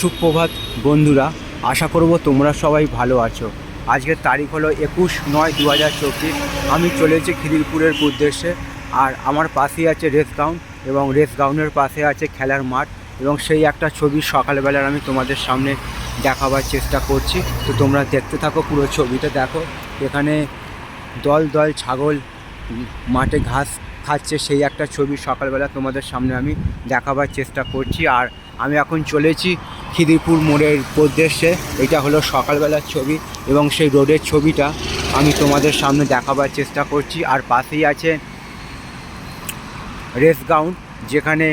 সুপ্রভাত, বন্ধুরা, আশা করব তোমরা সবাই ভালো আছো। আজকের তারিখ হলো একুশ নয় দু হাজার চব্বিশ। আমি চলেছি খিদিরপুরের উদ্দেশ্যে। আর আমার পাশেই আছে রেস গ্রাউন্ড এবং রেস গ্রাউন্ডের পাশে আছে খেলার মাঠ এবং সেই একটা ছবি সকালবেলার আমি তোমাদের সামনে দেখাবার চেষ্টা করছি। তো তোমরা দেখতে থাকো পুরো ছবিটা, দেখো। এখানে দল দল ছাগল মাঠে ঘাস খাচ্ছে সেই একটা ছবি সকালবেলা তোমাদের সামনে আমি দেখাবার চেষ্টা করছি। আর আমি এখন চলেছি খিদিরপুর মোড়ের উদ্দেশ্যে এটা হলো সকালবেলার ছবি এবং সেই রোডের ছবিটা আমি তোমাদের সামনে দেখাবার চেষ্টা করছি। আর পাশেই আছে রেস গ্রাউন্ড, যেখানে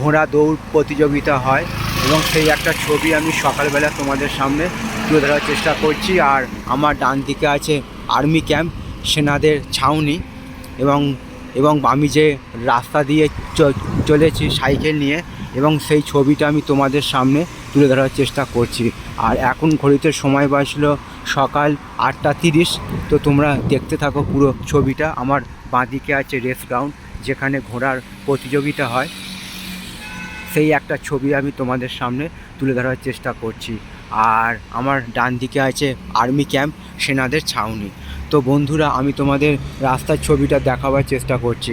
ঘোড়া দৌড় প্রতিযোগিতা হয় এবং সেই একটা ছবি আমি সকালবেলা তোমাদের সামনে তুলে ধরার চেষ্টা করছি। আর আমার ডান দিকে আছে আর্মি ক্যাম্প, সেনাদের ছাউনি এবং এবং আমি যে রাস্তা দিয়ে চলেছি সাইকেল নিয়ে এবং সেই ছবিটা আমি তোমাদের সামনে তুলে ধরার চেষ্টা করছি। আর এখন ঘড়িতে সময় বাজলো সকাল আটটা তিরিশ। তো তোমরা দেখতে থাকো পুরো ছবিটা। আমার বাঁদিকে আছে রেস গ্রাউন্ড, যেখানে ঘোড়ার প্রতিযোগিতা হয়। সেই একটা ছবি আমি তোমাদের সামনে তুলে ধরার চেষ্টা করছি। আর আমার ডান দিকে আছে আর্মি ক্যাম্প, সেনাদের ছাউনি। তো বন্ধুরা, আমি তোমাদের রাস্তার ছবিটা দেখাবার চেষ্টা করছি।